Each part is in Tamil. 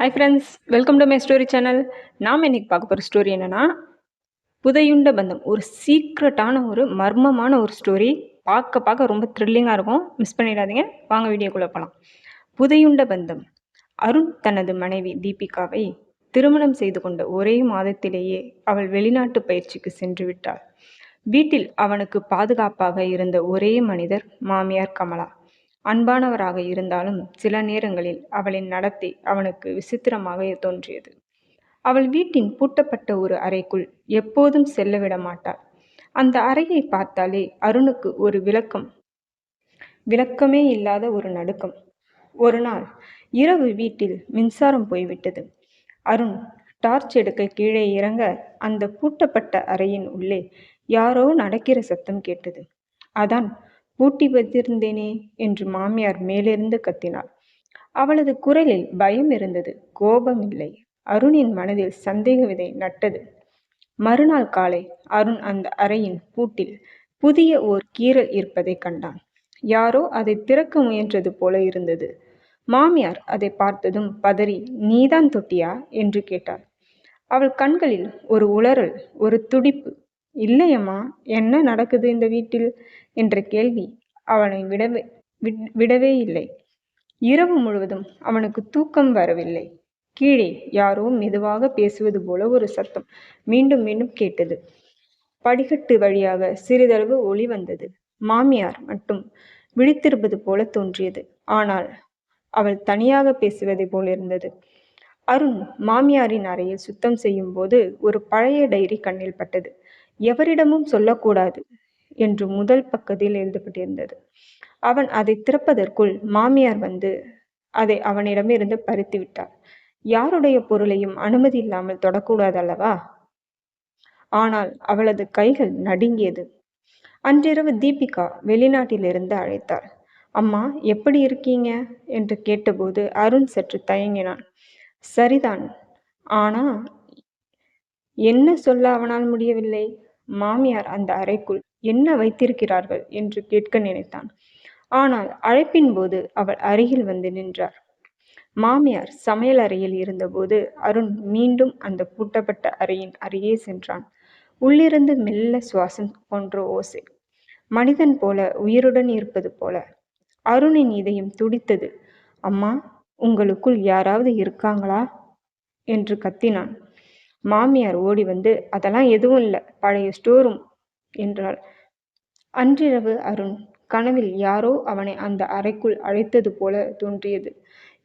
Hi friends welcome to my story channel நாம் இன்றைக்கி பார்க்க போகிற ஸ்டோரி என்னென்னா புதையுண்ட பந்தம். ஒரு சீக்ரெட்டான ஒரு மர்மமான ஒரு ஸ்டோரி பார்க்க பார்க்க ரொம்ப த்ரில்லிங்காக இருக்கும். மிஸ் பண்ணிடாதீங்க. வாங்க வீடியோக்குள்ளே போகலாம் புதையுண்ட பந்தம். அருண் தனது மனைவி தீபிகாவை திருமணம் செய்து கொண்ட ஒரே மாதத்திலேயே அவள் வெளிநாட்டு பயிற்சிக்கு சென்று விட்டாள். வீட்டில் அவனுக்கு பாதுகாப்பாக இருந்த ஒரே மனிதர் மாமியார் கமலா. அன்பானவராக இருந்தாலும் சில நேரங்களில் அவளின் நடத்தை அவனுக்கு விசித்திரமாக தோன்றியது. அவள் வீட்டின் பூட்டப்பட்ட ஒரு அறைக்குள் எப்போதும் செல்ல விட மாட்டாள். அந்த அறையை பார்த்தாலே அருணுக்கு ஒரு விளக்கம். விளக்கமே இல்லாத ஒரு நடுக்கம். ஒரு நாள் இரவு வீட்டில் மின்சாரம் போய்விட்டது. அருண் டார்ச் எடுக்க கீழே இறங்க அந்த பூட்டப்பட்ட அறையின் உள்ளே யாரோ நடக்கிற சத்தம் கேட்டது. அதான் பூட்டி வைத்திருந்தேனே என்று மாமியார் மேலிருந்து கத்தினாள். அவளது குரலில் பயம் இருந்தது கோபம் இல்லை. அருணின் மனதில் சந்தேக விதை நட்டது. மறுநாள் காலை அருண் அந்த அறையின் பூட்டில் புதிய ஓர் கீறல் இருப்பதை கண்டான். யாரோ அதை திறக்க முயன்றது போல இருந்தது. மாமியார் அதை பார்த்ததும் பதறி நீதான் தொட்டியா? என்று கேட்டாள். அவள் கண்களில் ஒரு உளறல் ஒரு துடிப்பு இல்லையம்மா என்ன நடக்குது இந்த வீட்டில்? என்ற கேள்வி அவனை விடவே விடவே இல்லை. இரவு முழுவதும் அவனுக்கு தூக்கம் வரவில்லை. கீழே யாரோ மெதுவாக பேசுவது போல ஒரு சத்தம் மீண்டும் மீண்டும் கேட்டது. படிக்கட்டு வழியாக சிறிதளவு ஒளி வந்தது. மாமியார் மட்டும் விழித்திருப்பது போல தோன்றியது. ஆனால் அவள் தனியாக பேசுவதை போல் இருந்தது. அருண் மாமியாரின் அறையில் சுத்தம் செய்யும் போது ஒரு பழைய டைரி கண்ணில் பட்டது. எவரிடமும் சொல்லக்கூடாது என்று முதல் பக்கத்தில் எழுதப்பட்டிருந்தது. அவன் அதை திறப்பதற்குள் மாமியார் வந்து அதை அவனிடமிருந்து பறித்து விட்டார். யாருடைய பொருளையும் அனுமதி இல்லாமல் தொடக்கூடாது அல்லவா ஆனால் அவளது கைகள் நடுங்கியது. அன்றிரவு தீபிகா வெளிநாட்டிலிருந்து அழைத்தார். அம்மா எப்படி இருக்கீங்க? என்று கேட்டபோது அருண் சற்று தயங்கினான். சரிதான். ஆனா என்ன சொல்ல அவனால் முடியவில்லை? மாமியார் அந்த அறைக்குள் என்ன வைத்திருக்கிறார்கள் என்று கேட்க நினைத்தான். ஆனால் அழைப்பின் போது அவள் அருகில் வந்து நின்றார். மாமியார் சமையல் அறையில் இருந்தபோது அருண் மீண்டும் அந்த பூட்டப்பட்ட அறையின் அருகே சென்றான். உள்ளிருந்து மெல்ல சுவாசம் போன்ற ஓசை. மனிதன் போல உயிருடன் இருப்பது போல. அருணின் இதயம் துடித்தது. அம்மா உங்களுக்குள் யாராவது இருக்காங்களா? என்று கத்தினான். மாமியார் ஓடி வந்து அதெல்லாம் எதுவும் இல்லை பழைய ஸ்டோரும் என்றாள். அன்றிரவு அருண் கனவில் யாரோ அவனை அந்த அறைக்குள் அழைத்தது போல தோன்றியது.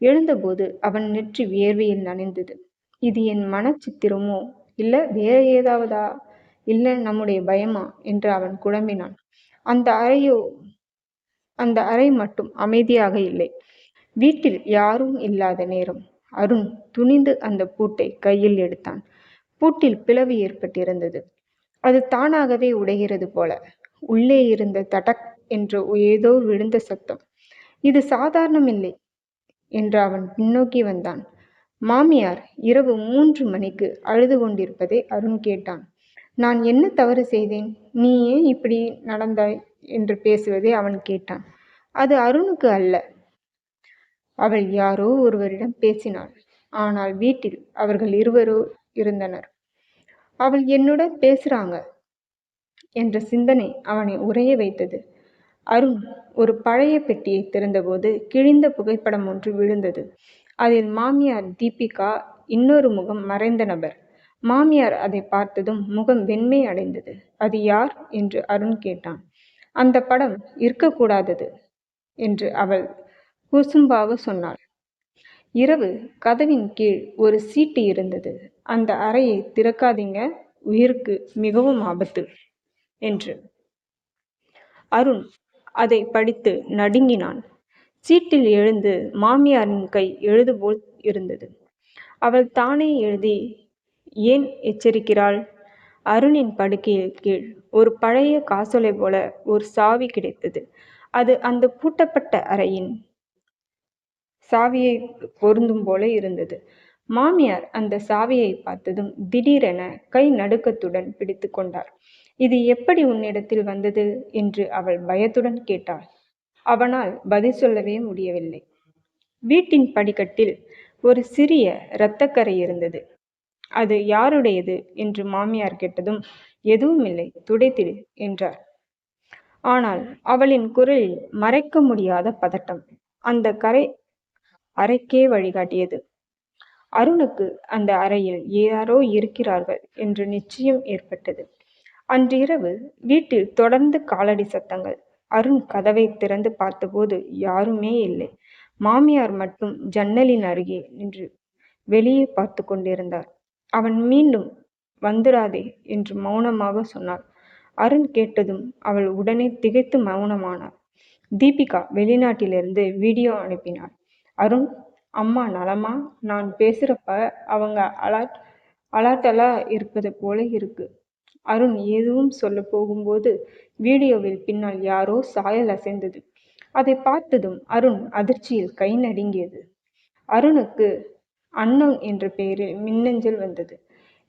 எழுந்தபோது அவன் நெற்றி வியர்வையில் நனைந்தது. இது என் மனச்சித்திரமோ? இல்ல வேற ஏதாவதா? இல்ல நம்முடைய பயமா? என்று அவன் குழம்பினான். அந்த அறையோ? அந்த அறை மட்டும் அமைதியாக இல்லை. வீட்டில் யாரும் இல்லாத நேரம். அருண் துணிந்து அந்த பூட்டை கையில் எடுத்தான். பூட்டில் பிளவு ஏற்பட்டிருந்தது. அது தானாகவே உடைகிறது போல. உள்ளே இருந்த தடக் என்ற ஏதோ விழுந்த சத்தம். இது சாதாரணம் இல்லை என்று அவன் பின்னோக்கி வந்தான். மாமியார் இரவு மூன்று மணிக்கு அழுது கொண்டிருப்பதை அருண் கேட்டான். நான் என்ன தவறு செய்தேன்? நீ ஏன் இப்படி நடந்தாய்? என்று பேசுவதை அவன் கேட்டான். அது அருணுக்கு அல்ல. அவள் யாரோ ஒருவரிடம் பேசினாள். ஆனால் வீட்டில் அவர்கள் இருவரோ இருந்தனர். அவள் என்னுடன் பேசுறாங்க? என்ற சிந்தனை அவனை உறைய வைத்தது. அருண் ஒரு பழைய பெட்டியை திறந்தபோது கிழிந்த புகைப்படம் ஒன்று விழுந்தது. அதில் மாமியார் தீபிகா இன்னொரு முகம் மறைந்த நபர். மாமியார் அதை பார்த்ததும் முகம் வெண்மை அடைந்தது. அது யார்? என்று அருண் கேட்டான். அந்த படம் இருக்கக்கூடாதது என்று அவள் குசும்பாக சொன்னாள். இரவு கதவின் கீழ் ஒரு சீட்டு இருந்தது. அந்த அறையை திறக்காதீங்க. உயிருக்கு மிகவும் ஆபத்து என்று. அருண் அதை படித்து நடுங்கினான். சீட்டில் எழுந்து மாமியாரின் கை எழுதுபோல் இருந்தது. அவள் தானே எழுதி ஏன் எச்சரிக்கிறாள்? அருணின் படுக்கையில் கீழ் ஒரு பழைய காசோலை போல ஒரு சாவி கிடைத்தது. அது அந்த பூட்டப்பட்ட அறையின் சாவியை பொருந்தும் போல இருந்தது. மாமியார் அந்த சாவியை பார்த்ததும் திடீரென கை நடுக்கத்துடன் பிடித்து கொண்டார். இது எப்படி உன்னிடத்தில் வந்தது? என்று அவள் பயத்துடன் கேட்டாள். அவனால் பதில் சொல்லவே முடியவில்லை. வீட்டின் படிக்கட்டில் ஒரு சிறிய இரத்தக்கரை இருந்தது. அது யாருடையது? என்று மாமியார் கேட்டதும் எதுவுமில்லை துடைத்திடு என்றார். ஆனால் அவளின் குரலில் மறைக்க முடியாத பதட்டம் அந்த கரை அறைக்கே வழிகாட்டியது. அருணுக்கு அந்த அறையில் யாரோ இருக்கிறார்கள் என்று நிச்சயம் ஏற்பட்டது. அன்றிரவு வீட்டில் தொடர்ந்து காலடி சத்தங்கள். அருண் கதவை திறந்து பார்த்தபோது யாருமே இல்லை. மாமியார் மட்டும் ஜன்னலின் அருகே நின்று வெளியே பார்த்து கொண்டிருந்தார். அவன் மீண்டும் வந்துடாதே என்று மௌனமாக சொன்னாள். அருண் கேட்டதும் அவள் உடனே திகைத்து மௌனமானாள். தீபிகா வெளிநாட்டிலிருந்து வீடியோ அனுப்பினாள். அருண் அம்மா நலமா நான் பேசுகிறப்ப அவங்க அலர்ட் அலர்ட்டலா இருப்பது போல இருக்கு. அருண் எதுவும் சொல்ல போகும்போது வீடியோவில் பின்னால் யாரோ சாயல் அசைந்தது. அதை பார்த்ததும் அருண் அதிர்ச்சியில் கை நடுங்கியது. அருணுக்கு அன்னோன் என்ற பெயரில் மின்னஞ்சல் வந்தது.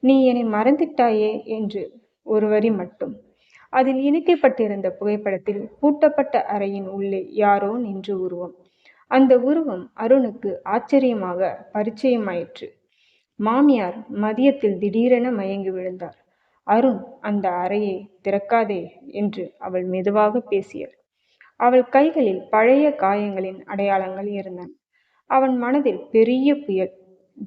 நீ என்னை மறந்துட்டாயே என்று ஒரு வரி மட்டும். அதில் இணைக்கப்பட்டிருந்த புகைப்படத்தில் பூட்டப்பட்ட அறையின் உள்ளே யாரோ நின்று உருவம். அந்த உருவம் அருணுக்கு ஆச்சரியமாக பரிச்சயமாயிற்று. மாமியார் மதியத்தில் திடீரென மயங்கி விழுந்தார். அருண் அந்த அறையை திறக்காதே என்று அவள் மெதுவாக பேசியார் அவள் கைகளில் பழைய காயங்களின் அடையாளங்கள் இருந்தன. அவன் மனதில் பெரிய புயல்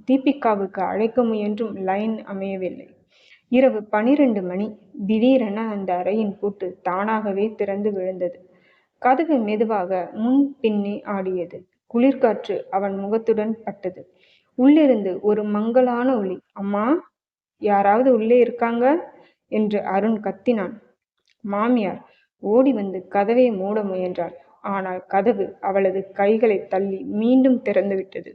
தீபிகாவுக்கு அழைக்க முயன்றும் லைன் அமையவில்லை. இரவு பனிரெண்டு மணி திடீரென அந்த அறையின் பூட்டு தானாகவே திறந்து விழுந்தது. கதவு மெதுவாக முன் பின்னி ஆடியது. குளிர்காற்று அவன் முகத்துடன் பட்டது. உள்ளிருந்து ஒரு மங்கலான ஒளி அம்மா யாராவது உள்ளே இருக்காங்க? என்று அருண் கத்தினான். மாமியார் ஓடி வந்து கதவை மூட முயன்றாள். ஆனால் கதவு அவளது கைகளை தள்ளி மீண்டும் திறந்துவிட்டது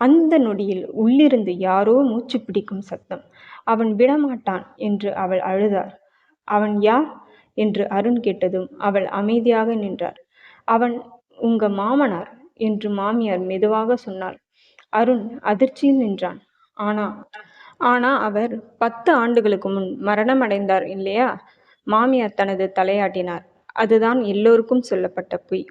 அந்த நொடியில் உள்ளிருந்து யாரோ மூச்சு பிடிக்கும் சத்தம். அவன் விடமாட்டான் என்று அவள் அழுதாள். அவன் யார்? என்று அருண் கேட்டதும் அவள் அமைதியாக நின்றார் அவன் உங்க மாமனார்? என்று மாமியார் மெதுவாக சொன்னாள். அருண் அதிர்ச்சியில் நின்றான். ஆனா ஆனா அவர் பத்து ஆண்டுகளுக்கு முன் மரணம் அடைந்தார் இல்லையா? மாமியார் தனது தலையாட்டினார். அதுதான் எல்லோருக்கும் சொல்லப்பட்ட பொய்.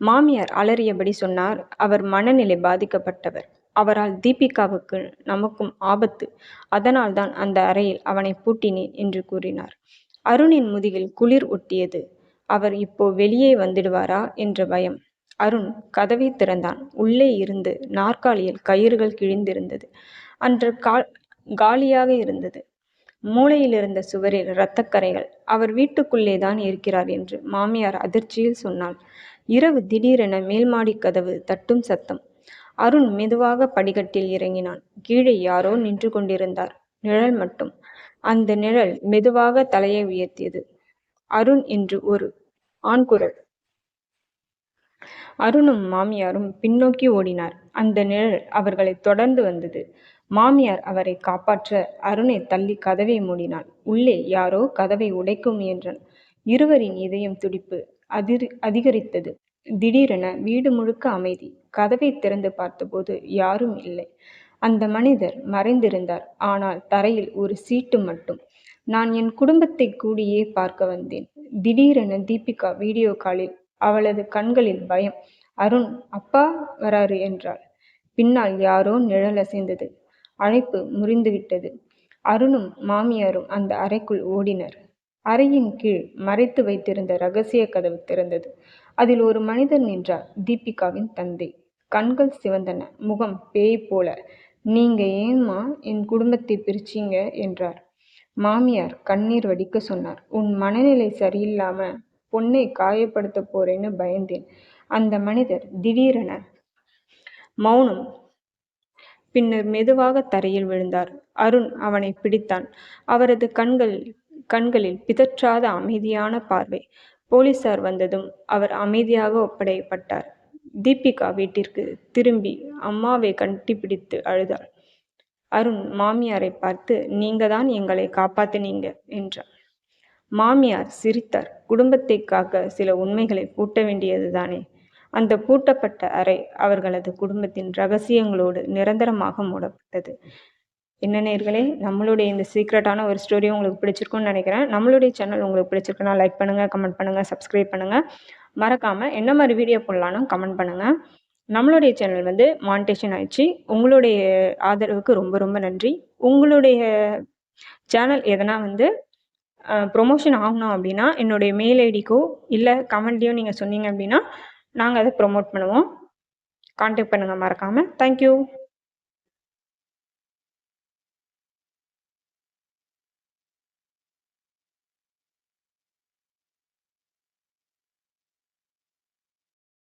மாமியார் அலறியபடி சொன்னார். அவர் மனநிலை பாதிக்கப்பட்டவர். அவரால் தீபிகாவுக்கு நமக்கும் ஆபத்து. அதனால்தான் அந்த அறையில் அவனை பூட்டினேன் என்று கூறினார். அருணின் முதுகில் குளிர் ஒட்டியது. அவர் இப்போ வெளியே வந்துடுவாரா? என்ற பயம். அருண் கதவை திறந்தான். உள்ளே இருந்து நாற்காலியில் கயிறுகள் கிழிந்திருந்தது. அன்று கால் காலியாக இருந்தது. மூளையில் இருந்த சுவரில் இரத்தக்கரைகள். அவர் வீட்டுக்குள்ளே தான் இருக்கிறார் என்று மாமியார் அதிர்ச்சியில் சொன்னாள். இரவு திடீரென மேல்மாடி கதவு தட்டும் சத்தம். அருண் மெதுவாக படிக்கட்டில் இறங்கினான். கீழே யாரோ நின்று கொண்டிருந்தார். நிழல் மட்டும். அந்த நிழல் மெதுவாக தலையை உயர்த்தியது. அருண் என்று ஒரு ஆண் குரல். அருணும் மாமியாரும் பின்னோக்கி ஓடினார். அந்த நிழல் அவர்களை தொடர்ந்து வந்தது. மாமியார் அவரை காப்பாற்ற அருணை தள்ளி கதவை மூடினாள். உள்ளே யாரோ கதவை உடைக்க முயன்றான் இருவரின் இதயம் துடிப்பு அதிர் அதிகரித்தது. திடீரென வீடு முழுக்க அமைதி. கதவை திறந்து பார்த்தபோது யாரும் இல்லை. அந்த மனிதர் மறைந்திருந்தார். ஆனால் தரையில் ஒரு சீட்டு மட்டும். நான் என் குடும்பத்தை கூடியே பார்க்க வந்தேன். திடீரென தீபிகா வீடியோ காலில் அவளது கண்களில் பயம். அருண் அப்பா வராரு என்றாள். பின்னால் யாரோ நிழல் அசைந்தது. அழைப்பு முறிந்துவிட்டது. அருணும் மாமியாரும் அந்த அறைக்குள் ஓடினர். அறையின் கீழ் மறைத்து வைத்திருந்த ரகசிய கதவு திறந்தது. அதில் ஒரு மனிதர் நின்றார் தீபிகாவின் தந்தை. கண்கள் சிவந்தன முகம் பேய் போல. நீங்க ஏம்மா என் குடும்பத்தை பிரிச்சீங்க? என்றார். மாமியார் கண்ணீர் வடிக்க சொன்னார். உன் மனநிலை சரியில்லாம பொண்ணை காயப்படுத்த போறேன்னு பயந்தேன். அந்த மனிதர் திடீரென மௌனம் பின்னர் மெதுவாக தரையில் விழுந்தார். அருண் அவனை பிடித்தான். அவரது கண்கள் கண்களில் பிதற்றாத அமைதியான பார்வை. போலீசார் வந்ததும் அவர் அமைதியாக ஒப்படைப்பட்டார். தீபிகா வீட்டிற்கு திரும்பி அம்மாவை கட்டிப்பிடித்து அழுதாள். அருண் மாமியாரை பார்த்து நீங்க தான் எங்களை காப்பாத்தினீங்க என்றார் மாமியார் சிரித்தார். குடும்பத்தை காக்க சில உண்மைகளை பூட்ட வேண்டியது தானே அந்த பூட்டப்பட்ட அறை அவர்களது குடும்பத்தின் ரகசியங்களோடு நிரந்தரமாக மூடப்பட்டது. என்ன நேர்களே நம்மளுடைய இந்த சீக்ரெட்டான ஒரு ஸ்டோரி உங்களுக்கு பிடிச்சிருக்கும்னு நினைக்கிறேன். நம்மளுடைய சேனல் உங்களுக்கு பிடிச்சிருக்குன்னா லைக் பண்ணுங்கள் கமெண்ட் பண்ணுங்கள் சப்ஸ்கிரைப் பண்ணுங்கள் மறக்காமல் என்ன மாதிரி வீடியோ போடலான்னு கமெண்ட் பண்ணுங்கள் நம்மளுடைய சேனல் வந்து மானிட்டேஷன் ஆயிடுச்சு. உங்களுடைய ஆதரவுக்கு ரொம்ப ரொம்ப நன்றி. உங்களுடைய சேனல் எதனா வந்து ப்ரொமோஷன் ஆகணும் அப்படின்னா என்னுடைய மெயில் ஐடிக்கோ இல்லை கமெண்ட்லேயோ நீங்கள் சொன்னீங்க அப்படின்னா நாங்கள் அதை ப்ரொமோட் பண்ணுவோம். கான்டாக்ட் பண்ணுங்கள் மறக்காமல் தேங்க்யூ